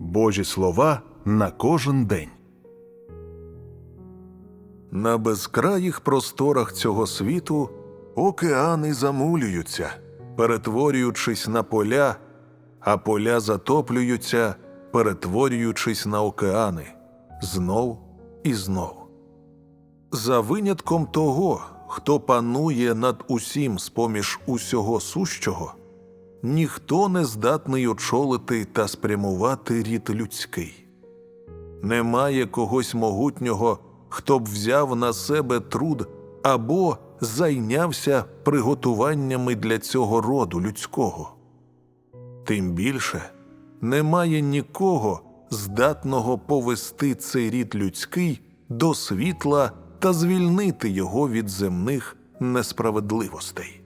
Божі слова на кожен день. На безкраїх просторах цього світу океани замулюються, перетворюючись на поля, а поля затоплюються, перетворюючись на океани знов і знов. За винятком того, хто панує над усім з-поміж усього сущого, ніхто не здатний очолити та спрямувати рід людський. Немає когось могутнього, хто б взяв на себе труд або зайнявся приготуваннями для цього роду людського. Тим більше немає нікого, здатного повести цей рід людський до світла та звільнити його від земних несправедливостей.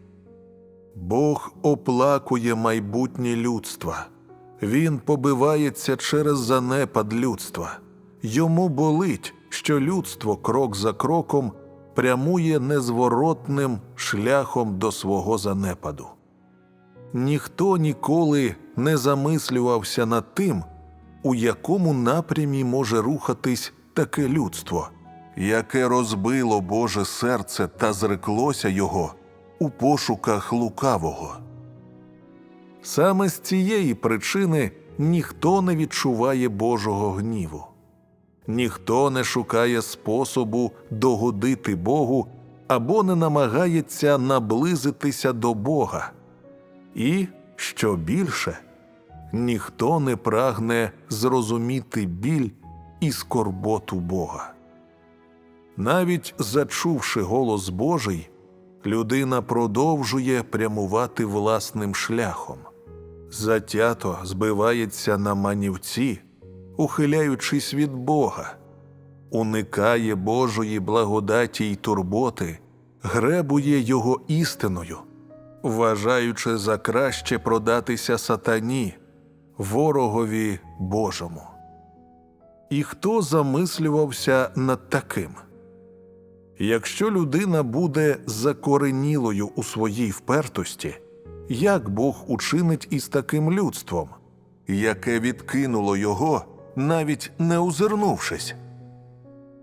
Бог оплакує майбутнє людства. Він побивається через занепад людства. Йому болить, що людство крок за кроком прямує незворотним шляхом до свого занепаду. Ніхто ніколи не замислювався над тим, у якому напрямі може рухатись таке людство, яке розбило Боже серце та зреклося його у пошуках лукавого. Саме з цієї причини ніхто не відчуває Божого гніву, ніхто не шукає способу догодити Богу або не намагається наблизитися до Бога. І, що більше, ніхто не прагне зрозуміти біль і скорботу Бога. Навіть зачувши голос Божий, людина продовжує прямувати власним шляхом, затято збивається на манівці, ухиляючись від Бога, уникає Божої благодаті й турботи, гребує Його істиною, вважаючи за краще продатися сатані, ворогові Божому. І хто замислювався над таким? Якщо людина буде закоренілою у своїй впертості, як Бог учинить із таким людством, яке відкинуло його, навіть не озирнувшись?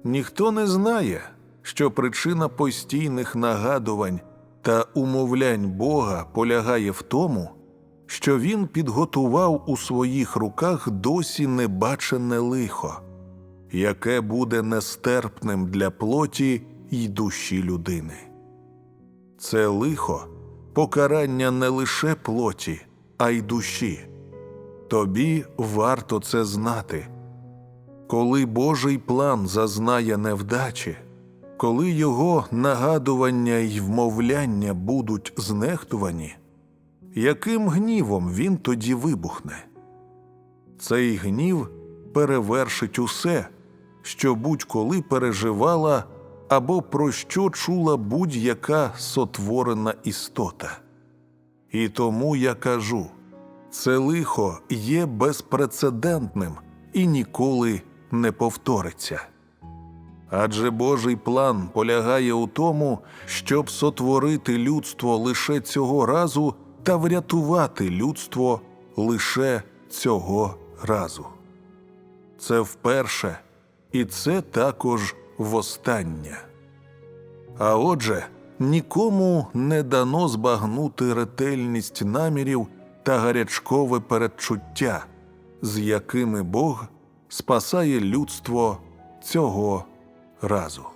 Ніхто не знає, що причина постійних нагадувань та умовлянь Бога полягає в тому, що він підготував у своїх руках досі небачене лихо, яке буде нестерпним для плоті й душі людини. Це лихо покарання не лише плоті, а й душі. Тобі варто це знати. Коли Божий план зазнає невдачі, коли його нагадування й вмовляння будуть знехтувані, яким гнівом він тоді вибухне? Цей гнів перевершить усе, що будь-коли переживала або про що чула будь-яка сотворена істота. І тому я кажу це лихо є безпрецедентним і ніколи не повториться. Адже Божий план полягає у тому, щоб сотворити людство лише цього разу та врятувати людство лише цього разу. Це вперше, і це також востаннє. А отже, нікому не дано збагнути ретельність намірів та гарячкове передчуття, з якими Бог спасає людство цього разу.